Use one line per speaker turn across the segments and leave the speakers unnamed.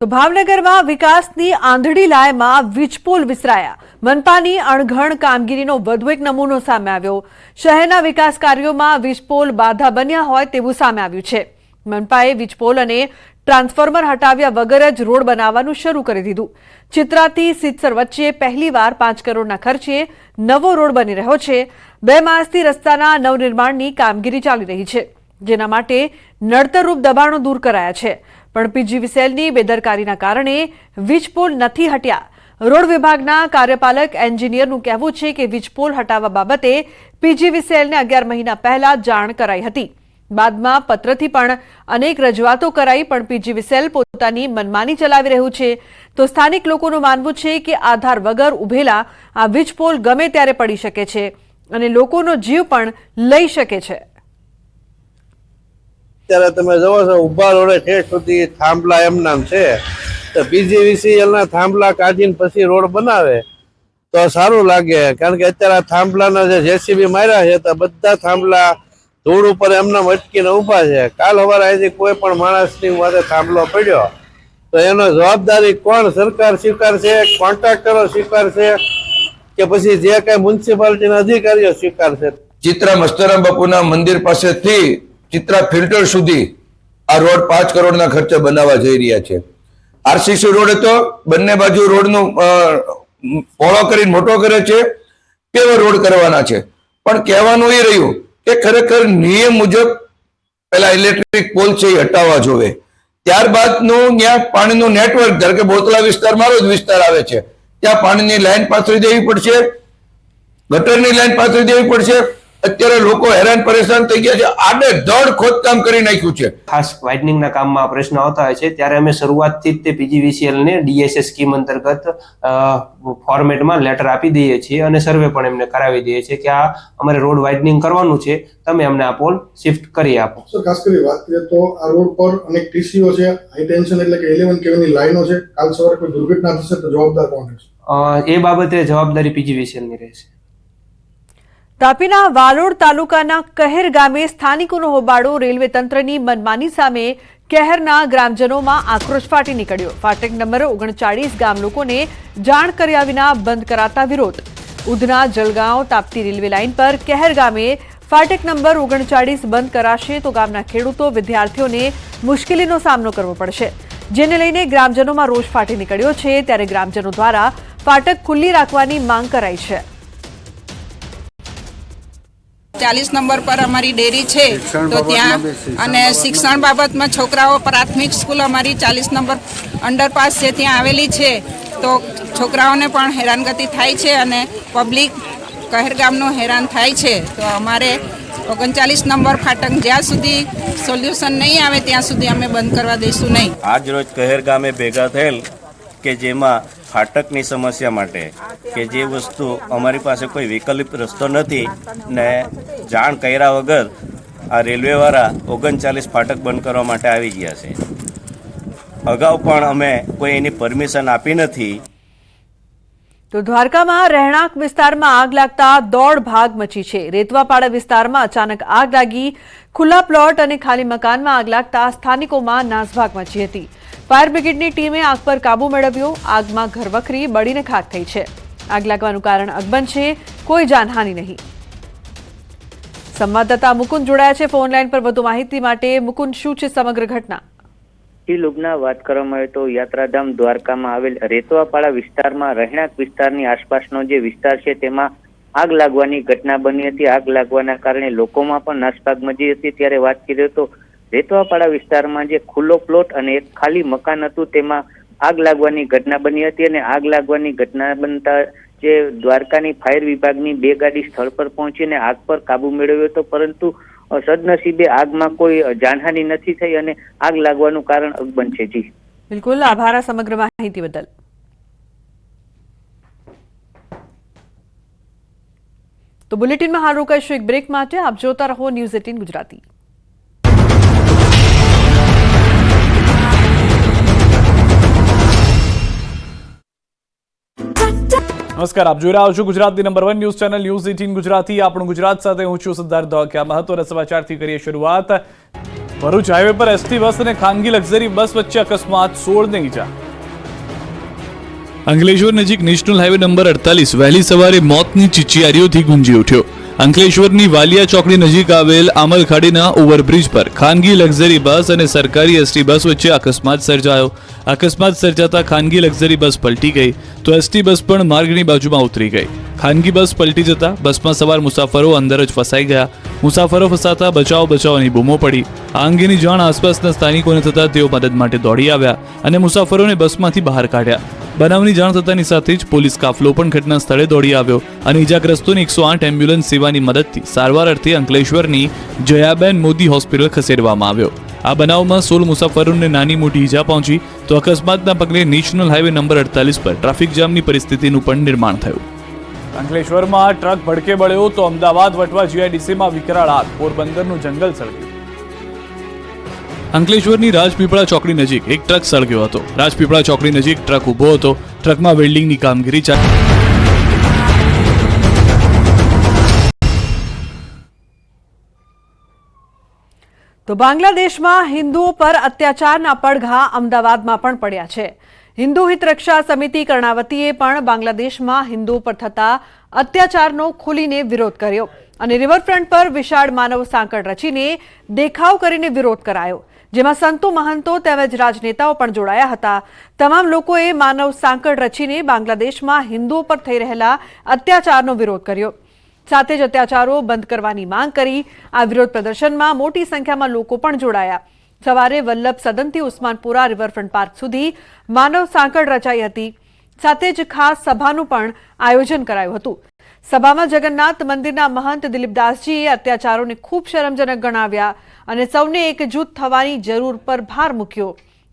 તો ભાવનગરમાં વિકાસની આંધળી લાયમાં વીજપોલ વિસરાયા. મનપાની અણઘણ કામગીરીનો વધુ એક નમૂનો સામે આવ્યો. શહેરના વિકાસ કાર્યોમાં વીજપોલ બાધા બન્યા હોય તેવું સામે આવ્યું છે. મનપાએ વીજપોલ અને ટ્રાન્સફોર્મર હટાવ્યા વગર જ રોડ બનાવવાનું શરૂ કરી દીધું. ચિત્રાથી સિત્સર વચ્ચે પહેલીવાર પાંચ કરોડના ખર્ચે નવો રોડ બની રહ્યો છે. બે માસથી રસ્તાના નવનિર્માણની કામગીરી ચાલી રહી છે, જેના માટે નડતરરૂપ દબાણો દૂર કરાયા છે. પણ પીજીવીસીએલની બેદરકારીના કારણે વીજપોલ નથી હટ્યા. રોડ વિભાગના કાર્યપાલક એન્જિનિયરનું કહેવું છે કે વીજપોલ હટાવવા બાબતે પીજીવીસીએલને અગિયાર મહિના પહેલા જાણ કરાઈ હતી. બાદમાં પત્રથી પણ અનેક રજૂઆતો કરાઈ, પણ પીજીવીસીએલ પોતાની મનમાની ચલાવી રહ્યું છે. તો સ્થાનિક લોકોનું માનવું છે કે આધાર વગર ઉભેલા આ વીજપોલ ગમે ત્યારે પડી શકે છે અને લોકોનો જીવ પણ લઈ શકે છે.
અત્યારે તમે જવો છો ઊભા રોડે ઠેઠ સુધી થાંભલા એમ નામ છે. તો પીજીવીસીએલ ના થાંભલા કાઢીને પછી રોડ બનાવે. તો સારું લાગે, કારણ કે અત્યારે આ થાંભલાના જે જેસીબી માર્યા છે, તો બધા થાંભલા ધૂળ ઉપર એમને અટકીને ઊભા છે. કાલ સવારે અહીંથી કોઈ પણ માણસની માથે થાંભલો પડ્યો. તો એનો જવાબદારી કોણ સરકાર સ્વીકારશે, કોન્ટ્રાક્ટરો સ્વીકારશે, કે પછી જે કઈ મ્યુનિસિપાલિટીના અધિકારીઓ સ્વીકારશે?
ચિત્રા મસ્તરામ બાપુના મંદિર પાસેથી ચિત્રા ફિલ્ટર સુધી આ રોડ પાંચ કરોડના ખર્ચે બનાવવા જઈ રહ્યા છે. આરસીસી રોડ હતો, બંને બાજુ રોડનું પહોળો કરીને મોટો કરે છે, કેવો રોડ કરવાના છે. પણ કહેવાનું એ રહ્યું કે ખરેખર નિયમ મુજબ પેલા ઇલેક્ટ્રિક પોલ છે એ હટાવવા જોવે. ત્યારબાદનું ત્યાં પાણીનું નેટવર્ક ધારો કે બોતલા વિસ્તાર મારો જ વિસ્તાર આવે છે. ત્યાં પાણીની લાઈન પાથરી દેવી પડશે, ગટરની લાઈન પાથરી દેવી પડશે અત્યારે લોકો હેરાન પરેશાન થઈ ગયા છે. આડે ધડ ખોદકામ કરી નાખ્યું છે.
ખાસ વાઇડનિંગના કામમાં આ પ્રશ્ન આવતા હોય છે. ત્યારે અમે શરૂઆતથી જ તે પીજીવીસીએલ ને ડીએસએસ સ્કીમ અંતર્ગત ફોર્મેટમાં લેટર આપી દઈએ છીએ અને સર્વે પણ એમને કરાવી દઈએ છીએ કે આ અમારે રોડ વાઇડનિંગ કરવાનું છે. તમે અમને આ પોલ શિફ્ટ કરી આપો.
સર ખાસ કરી વાત કરીએ તો આ રોડ પર અનેક ટીસીઓ છે. હાઈ ટેન્શન એટલે કે ઇલેવન કેવીની લાઈનો છે. કાલ સવારે કોઈ દુર્ઘટના થશે તો જવાબદાર કોણ રહેશે?
એ બાબતે જવાબદારી પીજીવીસીએલની રહેશે.
તાપીના વાલોડ તાલુકાના કહેર ગામે સ્થાનિકોનો હોબાળો રેલવે તંત્રની મનમાની સામે કહેરના ગ્રામજનોમાં આક્રોશ ફાટી નીકળ્યો. ફાટક નંબર ઓગણચાળીસ ગામ લોકોને જાણ કર્યા વિના બંધ કરાતા વિરોધ. ઉધના જલગાંવ તાપતી રેલવે લાઇન પર કહેર ગામે ફાટક નંબર ઓગણચાળીસ બંધ કરાશે તો ગામના ખેડૂતો વિદ્યાર્થીઓને મુશ્કેલીનો સામનો કરવો પડશે. જેને લઈને ગ્રામજનોમાં રોષ ફાટી નીકળ્યો છે ત્યારે ગ્રામજનો દ્વારા ફાટક ખુલ્લી રાખવાની માંગ કરાઈ છે.
ચાલીસ નંબર પર અમારી ડેરી છે તો ત્યાં અને શિક્ષણ બાબતમાં છોકરાઓ પ્રાથમિક સ્કૂલ અમારી ચાલીસ નંબર અંડરપાસ છે ત્યાં આવેલી છે. તો છોકરાઓને પણ હેરાનગતિ થાય છે અને પબ્લિક કહેરગામનું હેરાન થાય છે. તો અમારે ઓગણચાલીસ નંબર ફાટક જ્યાં સુધી સોલ્યુશન નહીં આવે ત્યાં સુધી અમે બંધ કરવા દઈશું નહીં.
આજ રોજ કહેરગામે ભેગા થયેલ કે જેમાં ફાટકની સમસ્યા માટે કે જે વસ્તુ અમારી પાસે કોઈ વિકલ્પ રસ્તો નથી ને જાણ કર્યા વગર આ રેલવેવાળા ઓગણચાલીસ ફાટક બંધ કરવા માટે આવી ગયા છે. અગાઉ પણ અમે કોઈ એની પરમિશન આપી નથી
તો દ્વારકામાં રહેણાંક વિસ્તારમાં આગ લાગતા દોડ ભાગ મચી છે. રેતવાપાડા વિસ્તારમાં અચાનક આગ લાગી. ખુલ્લા પ્લોટ અને ખાલી મકાનમાં આગ લાગતા સ્થાનિકોમાં નાસભાગ મચી હતી. ફાયર બ્રિગેડની ટીમે આગ પર કાબુ મેળવ્યો. આગમાં ઘરવખરી બળીને ખાક થઈ છે. આગ લાગવાનું કારણ અગબન છે. કોઈ જાનહાનિ નહીં. સંવાદદાતા મુકુંદ જોડાયા છે. ફોન લાઈન પર વધુ માહિતી માટે મુકુંદ, શું છે સમગ્ર ઘટના?
ઈ લુબના વાત કરવામાં આવે તો યાત્રાધામ દ્વારકામાં આવેલ રેતવાપાડા વિસ્તારમાં રહેણાંક વિસ્તારની આસપાસનો જે વિસ્તાર છે, તેમાં આગ લાગવાની ઘટના બની હતી. આગ લાગવાના કારણે લોકોમાં પણ નાસભાગ મચી હતી. ત્યારે વાત કરીએ તો રેતવાપાડા વિસ્તારમાં જે ખુલ્લો પ્લોટ અને એક ખાલી મકાન હતું, તેમાં આગ લાગવાની ઘટના બની હતી અને આગ લાગવાની ઘટના બનતા જે દ્વારકાની ફાયર વિભાગની બે ગાડી સ્થળ પર પહોંચીને આગ પર કાબુ મેળવ્યો હતો. પરંતુ સદનસીબે આગમાં કોઈ જાનહાની નથી થઈ અને આગ લાગવાનું કારણ અગબન છે જી.
બિલકુલ આભાર સમગ્ર માહિતી બદલ. તો બુલેટિનમાં હાલ રોકાઈશું એક બ્રેક માટે. આપ જોતા રહો ન્યૂઝ એટીન ગુજરાતી.
નમસ્કાર, આપ જોઈ રહ્યા છો ગુજરાતની number one news channel, news eighteen Gujarati. આપણું ગુજરાત સાથે હું છું સિદ્ધાર્થ ધોકિયા મહત્વના સમાચારથી કરીએ શરૂઆત. ભરૂચ હાઈવે પર એસટી બસ અને ખાનગી લક્ઝરી બસ વચ્ચે અકસ્માત, સોળને ઈજા અંકલેશ્વર નજીક નેશનલ હાઈવે નંબર અડતાલીસ વહેલી સવારે મોતની ચિચિયારીઓથી ગુંજી ઉઠ્યો. અંકલેશ્વરની વાલિયા ચોકડી નજીક આવેલ આમલખાડીના ઓવરબ્રિજ પર ખાનગી લક્ઝરી બસ અને સરકારી એસટી બસ વચ્ચે અકસ્માત સર્જાયો. અકસ્માત સર્જાતા ખાનગી લક્ઝરી બસ પલટી ગઈ, તો એસટી બસ પણ માર્ગની બાજુમાં ઉતરી ગઈ. ખાનગી બસ પલટી જતા બસમાં સવાર મુસાફરો અંદર જ ફસાઈ ગયા. મુસાફરો ફસાતા બચાવ બચાવની બૂમો પડી. આ અંગેની જાણ આસપાસના સ્થાનિકોને થતા તેઓ મદદ માટે દોડી આવ્યા અને મુસાફરોને બસમાંથી બહાર કાઢ્યા. બનાવની જાણ થતાની સાથે જ પોલીસ કાફલો પણ ઘટના સ્થળે દોડી આવ્યો અને ઇજાગ્રસ્તોને એકસો આઠ એમ્બ્યુલન્સ સેવાની મદદથી સારવાર અર્થે અંકલેશ્વરની જયાબેન મોદી હોસ્પિટલ ખસેડવામાં આવ્યો. આ બનાવમાં સોળ મુસાફરોને નાની મોટી ઈજા પહોંચી તો અકસ્માતના પગલે નેશનલ હાઈવે નંબર અડતાલીસ પર ટ્રાફિક જામની પરિસ્થિતિનું પણ નિર્માણ થયું. અંકલેશ્વરમાં ટ્રક ભડકે બળ્યો તો અમદાવાદ વટવા જીઆઈડીસીમાં વિકરાળ આગ, પોરબંદરનું જંગલ સળગ્યું. અંકલેશ્વરની રાજપીપળા ચોકડી નજીક એક ટ્રક સળગ્યો હતો. રાજપીપળા ચોકડી નજીક ટ્રક ઊભો હતો. ટ્રકમાં વેલ્ડિંગની કામગીરી ચાલી
તો બાંગ્લાદેશમાં હિન્દુઓ પર અત્યાચારના પડઘા અમદાવાદમાં પણ પડ્યા છે. હિન્દુ હિત રક્ષા સમિતિ કર્ણાવતીએ પણ બાંગ્લાદેશમાં હિન્દુઓ પર થતા અત્યાચારનો ખુલીને વિરોધ કર્યો અને રિવરફ્રન્ટ પર વિશાળ માનવ સાંકળ રચીને દેખાવ કરીને વિરોધ કરાયો. જેમાં સંતો મહંતો તેમજ રાજનેતાઓ પણ જોડાયા હતા. તમામ લોકોએ માનવ સાંકળ રચીને બાંગ્લાદેશમાં હિન્દુઓ પર થઈ રહેલા અત્યાચારનો વિરોધ કર્યો. સાથે જ અત્યાચારો બંધ કરવાની માંગ કરી આ વિરોધ પ્રદર્શનમાં મોટી સંખ્યામાં લોકો પણ જોડાયા. સવારે વલ્લભ સદનથી ઉસ્માનપુરા રિવરફ્રન્ટ પાર્ક સુધી માનવ સાંકળ રચાઈ હતી. સાથે જ ખાસ સભાનું પણ આયોજન કરાયું હતું. સભામાં જગન્નાથ મંદિરના મહંત દિલીપદાસજીએ અત્યાચારોને ખૂબ શરમજનક ગણાવ્યા અને સૌને એકજૂથ થવાની જરૂર પર ભાર મૂક્યો.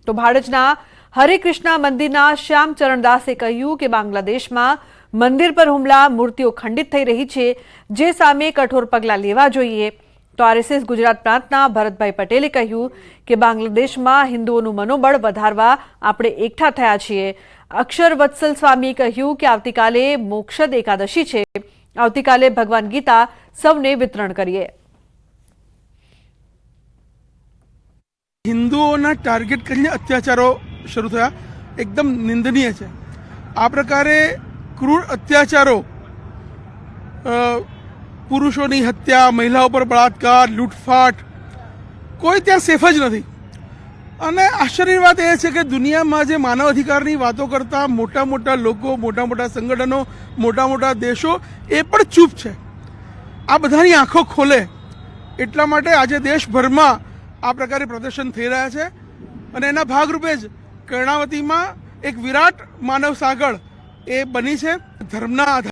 તો ભાડજના હરે કૃષ્ણા મંદિરના શ્યામ ચરણદાસે કહ્યું કે બાંગ્લાદેશમાં મંદિર પર હુમલા મૂર્તિઓ ખંડિત થઈ રહી છે, જે સામે કઠોર પગલાં લેવા જોઈએ. તો આરએસએસ ગુજરાત પ્રાંતના ભરતભાઈ પટેલે કહ્યું કે બાંગ્લાદેશમાં હિન્દુઓનું મનોબળ વધારવા આપણે એકઠા થયા છીએ. અક્ષર વત્સલ સ્વામીએ કહ્યું કે આવતીકાલે મોક્ષદ એકાદશી છે. આવતીકાલે ભગવાન ગીતા સૌને વિતરણ કરીએ.
હિન્દુઓના ટાર્ગેટ કરીને અત્યાચારો શરૂ થયા. એકદમ નિંદનીય છે. આ પ્રકારે ક્રૂર અત્યાચારો પુરુષોની હત્યા, મહિલાઓ પર બળાત્કાર, લૂંટફાટ, કોઈ ત્યાં સેફ જ નથી. અને આશ્ચર્યની વાત એ છે કે દુનિયામાં જે માનવ અધિકારની વાતો કરતા મોટા મોટા લોકો, મોટા મોટા સંગઠનો, મોટા મોટા દેશો એ પણ ચૂપ છે. આ બધાની આંખો ખોલે. એટલા માટે આજે દેશભરમાં આ પ્રકારે પ્રદર્શન થઈ રહ્યા છે. અને એના ભાગરૂપે જ કર્ણાવતીમાં એક વિરાટ માનવ સાગર એ બની છે. ધર્મના